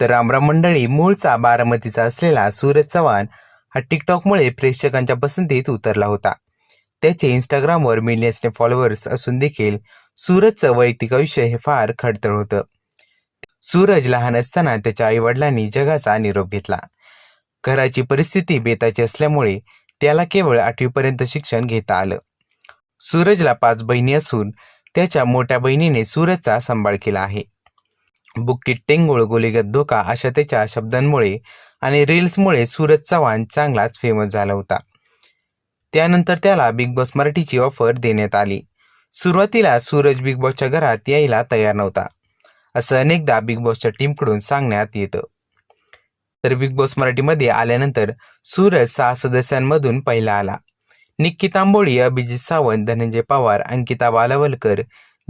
तर रामराम मंडळी मूळचा बारामतीचा असलेला सूरज चव्हाण हा टिकटॉकमुळे प्रेक्षकांच्या पसंतीत उतरला होता. त्याचे इंस्टाग्रामवर मिलियन्सने फॉलोअर्स असून देखील सूरजचं वैयक्तिक आयुष्य हे फार खडतळ होतं. सूरज लहान असताना त्याच्या आईवडिलांनी जगाचा निरोप घेतला. घराची परिस्थिती बेताची असल्यामुळे त्याला केवळ आठवीपर्यंत शिक्षण घेता आलं. सूरजला पाच बहिणी असून त्याच्या मोठ्या बहिणीने सूरजचा सांभाळ केला आहे. बुक्कीट टेंगुळ गोलीगत धोका अशा त्याच्या शब्दांमुळे आणि रील्समुळे सूरज चव्हाण चांगलाच फेमस झाला होता. त्यानंतर त्याला बिग बॉस मराठीची ऑफर देण्यात आली. सुरुवातीला सूरज बिग बॉसच्या घरात यायला तयार नव्हता. असं अनेकदा बिग बॉसच्या टीमकडून सांगण्यात येतं. तर बिग बॉस मराठीमध्ये आल्यानंतर सूरज सहा सदस्यांमधून पहिला आला. निक्की तांबोळी अभिजित सावंत धनंजय पवार अंकिता बालावलकर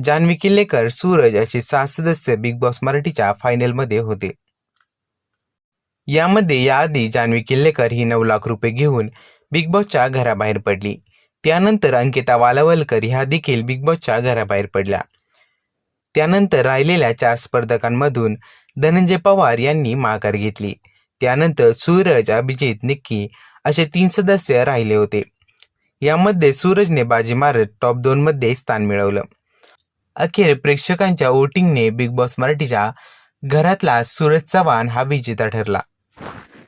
जान्हवी किल्लेकर सूरज असे सहा सदस्य बिग बॉस मराठीच्या फायनलमध्ये होते. यामध्ये याआधी जान्हवी किल्लेकर ही नऊ लाख रुपये घेऊन बिग बॉसच्या घराबाहेर पडली. त्यानंतर अंकिता वालावलकर ह्या देखील बिग बॉसच्या घराबाहेर पडल्या. त्यानंतर राहिलेल्या चार स्पर्धकांमधून धनंजय पवार यांनी माघार घेतली. त्यानंतर सूरज अभिजित निक्की असे तीन सदस्य राहिले होते. यामध्ये सूरजने बाजी मारत टॉप दोनमध्ये स्थान मिळवलं. अखेर प्रेक्षकांच्या वोटिंगने बिग बॉस मराठीच्या घरातला सूरज चव्हाण हा विजेता ठरला.